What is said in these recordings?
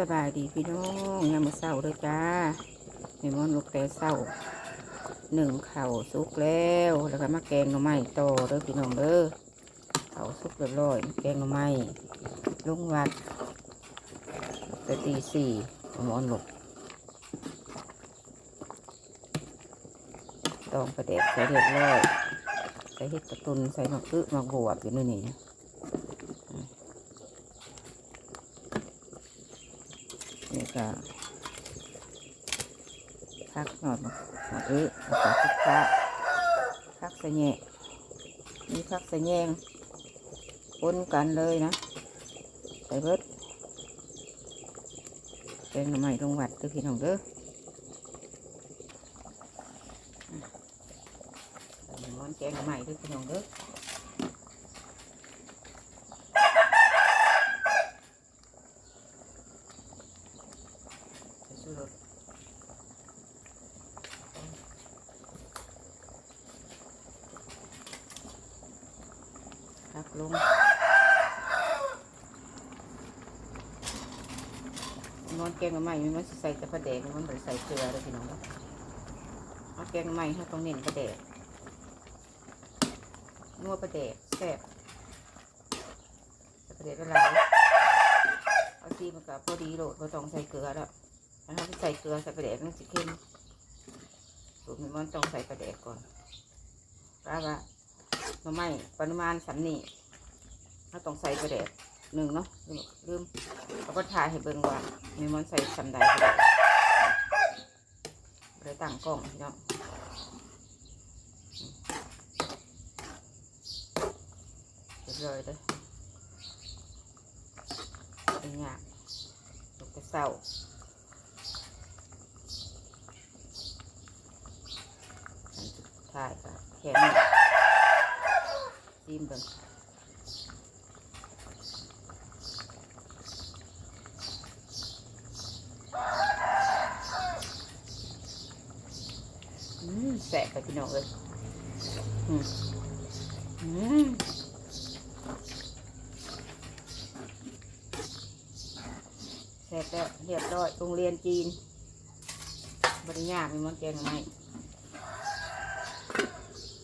สบายดีพี่น้องยามมื้อเช้าเด้อจ้าแม่มอนลูกแต่เช้าหนึ่งเข่าสุกแล้วแล้วก็มาแกงหน่อไม้ต่อเด้อพี่น้องเด้อเข่าสุกเรียบร้อยแกงหน่อไม้ลุงวัดแต่ตีสี่แม่มอนลูกตองประเด็กใส่เรียบร้อยใส่เห็ดกระตุนใส่มะกึมะบวบอยู่ในนี่นะ นี่ ก็พักหน่อยมาหน่อยเอ๊ะแล้วก็พักพระพักสะแหน่มีพักสะแยงปนกันเลยนะใส่เบิดแกงหน่อไม้ลงวัดเด้อพี่น้องเด้อมอนแกงใหน่อไม้เด้อพี่น้องเด้อใส่ชูรส พัก ลงนอนแกงใหม่ๆมันใส่แต่ปลาแดกมันได้ใส่เกลือเลยพี่น้องเอาแกงใหม่ให้ต้องเน้นปลาแดกนัวปลาแดกแซ่บแต่ปลาแดกละลายเอาซีมันก็พอดีโหลดบ่ต้องใส่เกลือแล้วถ้าใส่เกลือใส่ปลาแดกมันสิเค็มสูตรมันต้องใส่ปลาแดกก่อนปลาว่าหน่อไม้ปริมาณสันนี่ เราต้องใส่กระเดดหนึ่งเนาะลืมลืมเราก็ถ่าให้เบิ่งว่ามีมันใส่สันใดกระเดดเลยตั้งกล้องพี่น้องเรียบร้อยเลยเป็นยากลูกกระเศร้าอันสุดท้ายก็แค่นี้จิ้มเบิ่งอืมแสบ ไปพี่น้องเลยอืมอืมแสบแล้วเรียบร้อยโรงเรียนจีน บริญญากมีมันแกงไหม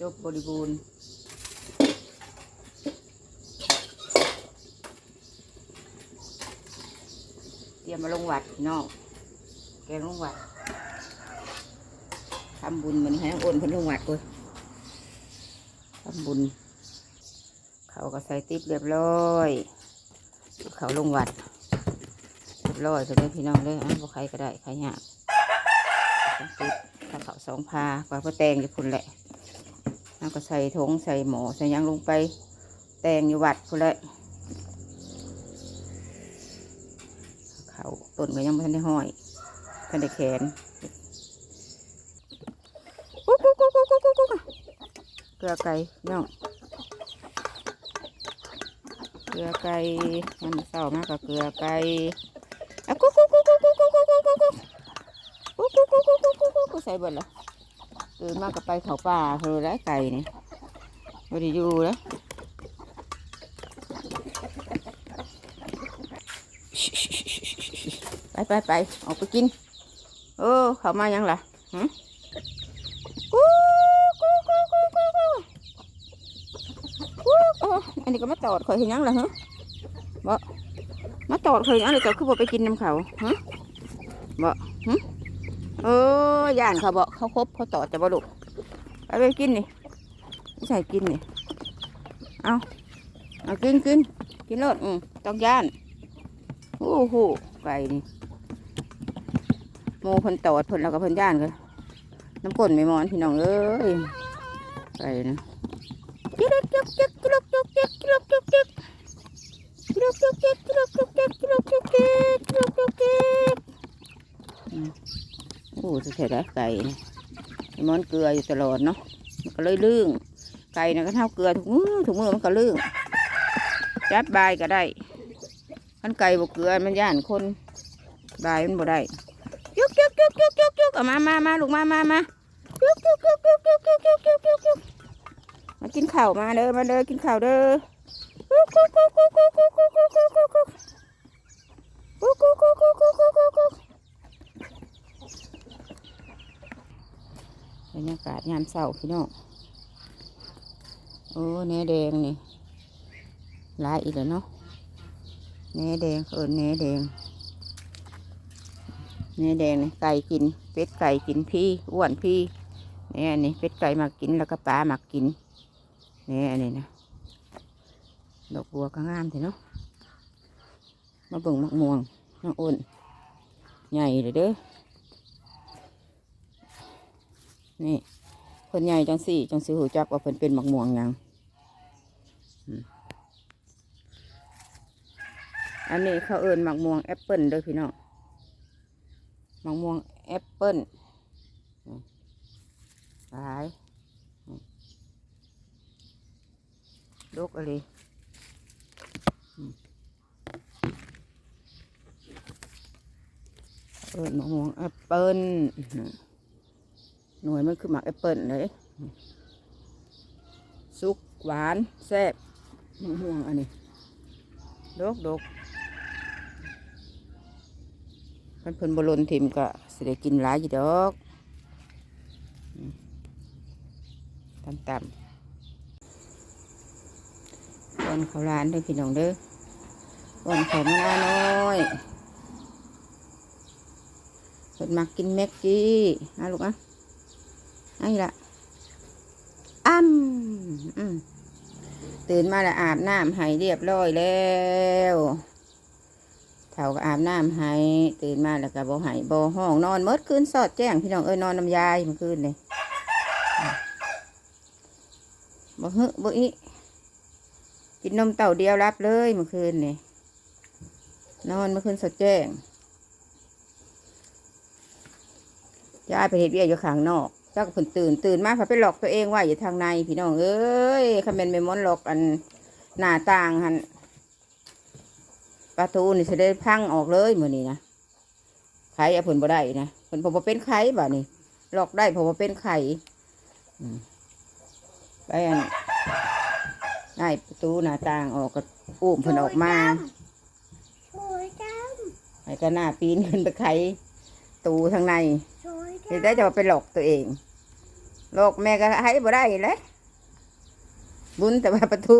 จบบริบูรณ์เตรียมมาลงวัดพี่น้องแกงลงวัด ทำบุญเหมือนให้น้องโอนเพิ่นลงวัดกูทำบุญ เขาก็ใส่ติ๊บเรียบร้อย เขาลงวัด เรียบร้อยเลยพี่น้องเลยอะบ่ใครก็ได้ใครยากติ๊บถ้าเขาสองพากว่าเพื่อแตงอยู่พุ่นแหละแล้วก็ใส่ถงใส่หมอใส่ยังลงไป แตงอยู่วัดพุ่นแหละเขาต้นก็ยังไม่ทันได้ห้อยทันได้แขนกุ๊ กกุ๊กกุ๊กกุ๊กเกลือไก่น้องเกลือไก่มันเศร้ามากกับเกลือไก่อะกุ๊กกุ๊กกุ๊กกุ๊กกุ๊กกุ๊กกุ๊กกุ๊กกุ๊กกุ๊กกุ๊กกุ๊กกุ๊กกุ๊กกุ๊กกุ๊กกุ๊กใส่บิดละตื่นมากกับไปเขาป่าเธอแล้วไก่นี่ไม่ได้อยู่แล้วไปไปไปออกไปกิน เออเขามายังล่ะฮะกูกูกูกูกูกูกูเอออันนี้ก็มาตอดข่อยเห็นยังล่ะฮะบ่มาตอดข่อยยังเลยก็คือบ่ไปกินน้ำเขาฮะบ่ฮะเออย่านเขาบ่เขาครบเขาตอดจะบ่ลูกไปไปกินนี่ไม่ใช่กินนี่เอาเอากินกินกินรถอืมต้องย่านโอ้โหไก่นี่โมเพิ่นตอดเพิ่นแล้วก็เพิ่นย่านกันน้ำก้นไม่มอนพี่น้องเอ้ยไก่นะจิ๊กจิ๊กจิ๊ก โอ้จะใช่ได้ไก่นี่ไอ้มอนเกลืออยู่ตลอดเนาะมันก็เลยลื่งไก่นะก็เท่าเกลือทุกมือทุกมือมันก็ลื่งจับบายก็ได้มันไก่บกเกลือมันย่านคนบายมันบ่ได้ยุกยุกยุกยุกยุกยุกมามามาลูกมามามายุกยุกยุกยุกยุกยุกยุกยุกยุก มากินข่ามาเด้อมาเด้อกินข่าเด้อบรรยากาศงานเสาร์พี่น้องโอ้เนแดงนี่ลายอีกแล้วเนาะเนแดงเออเนแดงเนแดงนี่ไก่กินเป็ดไก่กินพี่อ้วนพี่เนี่ยนี่เป็ดไก่มากินแล้วก็ปลามากิน นี่อันนี้นะดอกบัวก็งามเถอะเนาะมาเบิ่งมักม่วงน้องอ้นใหญ่เลยเด้อนี่เพิ่นใหญ่จังสี่จังสิหูจักว่าเพิ่นเป็นมักม่วงยังอันนี้เขาเอิญมักม่วงแอปเปิลเด้อพี่น้องมักม่วงแอปเปิลนี่หลายนี่ ลูกอะไรเอิญมะม่วงแอปเปิ้ลหน่วยมันคือหมากแอปเปิ้ลเลยสุกหวานแซ่บมะม่วงอันนี้ดกดกมันเพิ่นบรนถิ่มก็สิได้กินหลายอยู่ดอกตำตำ ๆวันเขาร้านเด้อพี่น้องเด้อวันเขามะนาน้อยเพิ่นมักกินแม็กกี้นะลูกอะเอันนี้ละอ้ำอืมตื่นมาแล้วอาบน้ำให้เรียบร้อยแล้วเท่าก็อาบน้ำให้ตื่นมาแล้วก็บ่ให้บ่ห้องนอนเมื่อคืนสอดแจ้งพี่น้องเอ้ยนอนน้ำยายเมื่อคืนเลยบ่ฮึบ่อี กินนมเต่าเดียวรับเลยเมื่อคืนนี่นอนเมื่อคืนสดแจ้งยายไปเห็ดเบี้ยอยู่ข้างนอกเจ้าก็เพิ่นตื่นตื่นมาพอไปหลอกตัวเองว่าอยู่ทางในพี่น้องเอ้ยคำเป็นไปมอนหลอกอันหน้าต่างหันประตูนี่จะได้พังออกเลยเมือนี้นะไข่เอาเพิ่นบ่ได้นะเพิ่นผมเป็นไข่บ่านี่หลอกได้ผมเป็นไข่ไปอัน ได้ประตูหน้าต่างออกก็อุ้มเพิ่นออกมาสวยจังไอ้ก็หน้าปีนขึ้นไปไขตูทางในสวยจัเห็นงได้จะมาไปหลอกตัวเองหลอกแม่ก็ให้บ่ได้เลยบุญแต่ว่าประตู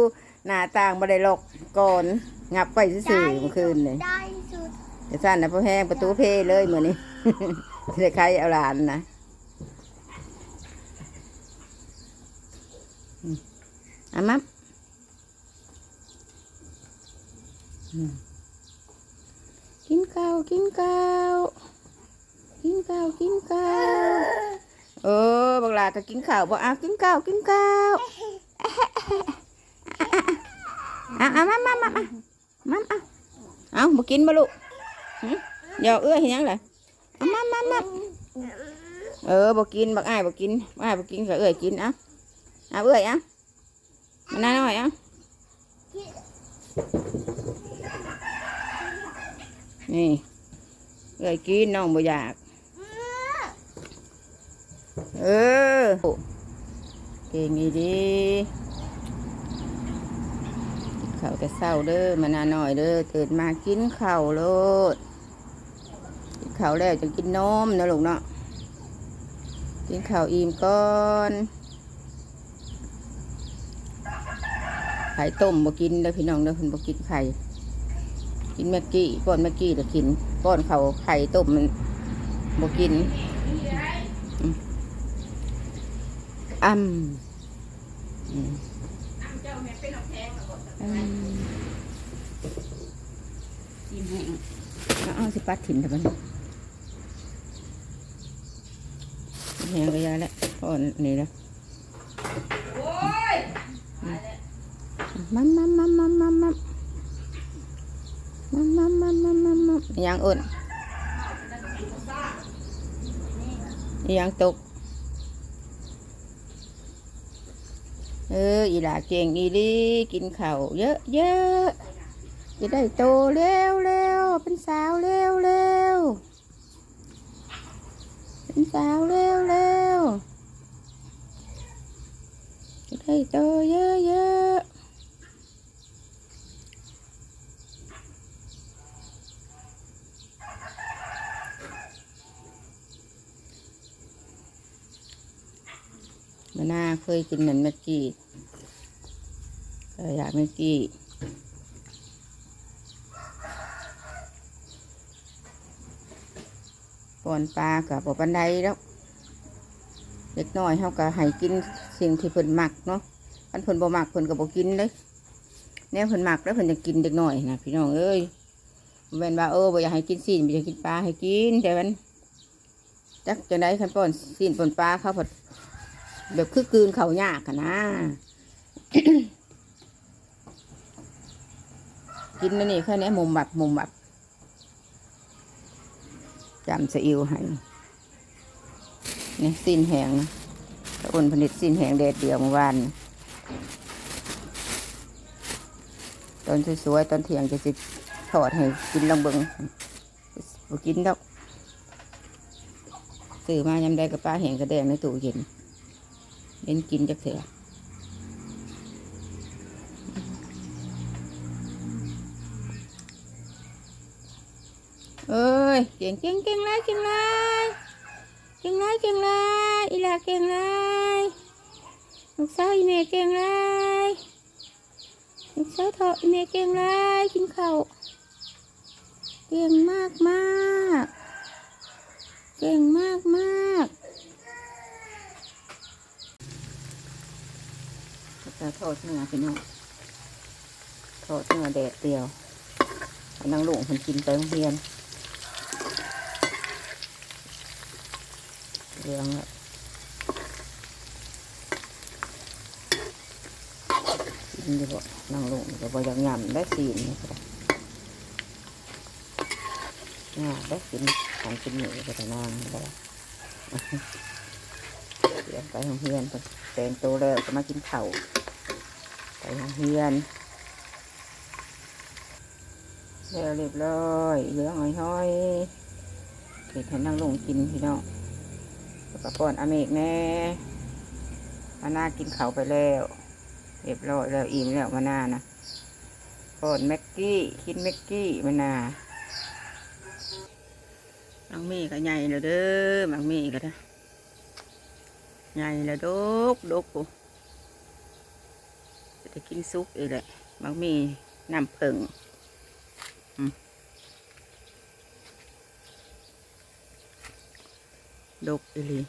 หน้าต่างบ่ได้หลอกก่อนงับไปซื่อๆเมื่อคืนเลยได้สุดจะสั้นนะพ่อแห้งประตูเพเลยเหมือนนี้จะใครเอาหลานนะอืมเอามับอืม กินข้าวกินข้าวกินข้าวกินข้าวเออบักหลาก็กินข้าวบ่เอากินข้าวกินข้าวอะอะมามามามามาเอาเอาบ่กินบ่ลูกหึเดี๋ยวเอื้อยเห็นยังไงเอามามามาเออบ่กินบักอ้ายบ่กินบักอ้ายบ่กินก็เอื้อยกินเอาเอาเอื้อยเอามาหน้าหน่อยเอา นี่เอื้อยกินน้องบ่อยาก เออ เก่งอีดีกินข้าวแต่เศร้าเด้อมานาหน่อยเด้อตื่นมากินข้าวโลดกินข้าวแล้วจะกินนมนะลูกเนาะกินข้าวอิ่มก่อนไข่ต้มบ่กินเด้อพี่น้องเด้อเพิ่นบ่กินไข่ กินแม็กกี้ป้อนแม็กกี้เด้อกินป้อนเขาวไข่ต้มมันบ่กินอ่ำอืมอืมเอาเอาสิปัดถิ่นทำไมแหงก็ยาแล้วพอนี่แล้วมัมมัมมัมมัมมัมมัม มัมมัมมัมมัมมัมยังอุ่นยังตก เออ อีหลาเก่งอีลีกินข้าวเยอะเยอะจะได้โตเร็วเร็วเป็นสาวเร็วเร็วเป็นสาวเร็วเร็วจะได้โตเยอะเยอะ มาน่า เคยกินนั่นแม็กกี้ก็อยากแม็กกี้ปอนปลากับปปันไดแล้วเล็กน้อยเขาก็ให้กินสิ่งที่เพิ่นมักเนาะอันเพิ่นบ่มักเพิ่นก็บ่กินเลยแนวเพิ่นมักแล้วเพิ่นจะกินเด็กน้อยนะพี่น้องเอ้ยบ่แมนว่าเออบ่อยากให้กินซีนบ่อยากกินปลาให้กินแต่มันจักจะได้คันป้อนซีนป้อนปลาเขาพอ แบบคือกืนเขายากอะนะ กินนั่นนี่แค่นี้มุมแบบมุมแบบจำสะอิวให้นี่สิ้นแหงนะตะอ้นผลิตสิ้นแหงแดดเดียวเมื่อวานตอนสวยๆตอนเที่ยงจะสิทอดให้กินลองเบิงบ่กินดอกซื้อมายำได้กับปลาแห้งกระแดงในตู้เย็น เน้นกินจักเถอะเอ้ยเก่งเก่งเก่งไรเก่งไรเก่งไรเก่งไรอีลาเก่งไรลูกสาวอีเมเก่งไรลูกสาวเถาะอีเมเก่งไรกินข้าวเก่งมากมากเก่งมากมากะทอดเนื้อพี่น้องทอดเนื้อแดดเดียวให้นางหลวงคนกินไปโรงเรียนเรื่องละกินดีบ่นั่งลวงก็บ่อยากยำได้สีนี่ก็ได้น่าได้กินของกินหมูก็ได้นางก็ได้เรียนไปโรงเรียนไปแต่งตัวแล้วก็มากินข้า ไปโรงเรียนแล้วเรียบร้อยเหลืองห้อยๆเห็ดให้นั่งลงกินพี่น้องแล้วก็ป้อนอเมกแน่มาน่ากินเขาไปแล้ว เรียบร้อยแล้วอิ่มแล้วมาน่านะป้อนแม็กกี้กินแม็กกี้มาน่ามังมีก็ใหญ่แล้วเด้อมังมีก็ได้ใหญ่แล้วดกดกปู จะกินซุปอีกแหละมังมีน้ำผึ้งอืมดกอีลี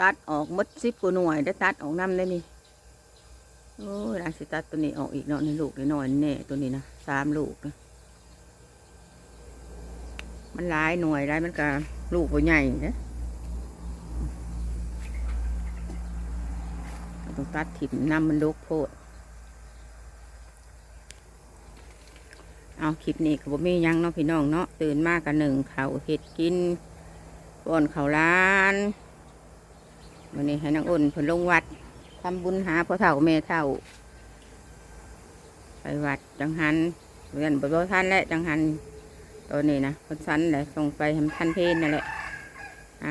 ตัดออกมดสิบกว่าหน่วยได้ตัดออกน้ำได้นี่โอ้ยนาสิตัดตัวนี้ออกอีกเนาะในลูกใน้อยแน่ตัวนี้นะสามลูกนะมันหลายหน่วยหลายมันก็ลูกใหญ่นะต้องตัดถิ่มน้ำมันดกโพด เอาคลิปนี้ก็บ่มียังเนาะพี่น้องเนาะตื่นมากกันหนึ่งเขาเห็ดกินป้อนเขาวร้านวันนี้ให้นางอุ่นลงวัดทำบุญหาพ่อเฒ่าแม่เฒ่า ไปวัดจังหันเรียนบ่ทันและจังหันตอนนี้นะเพิ่นสันแหละส่งไปทำทันเพลนั่นแหละอะ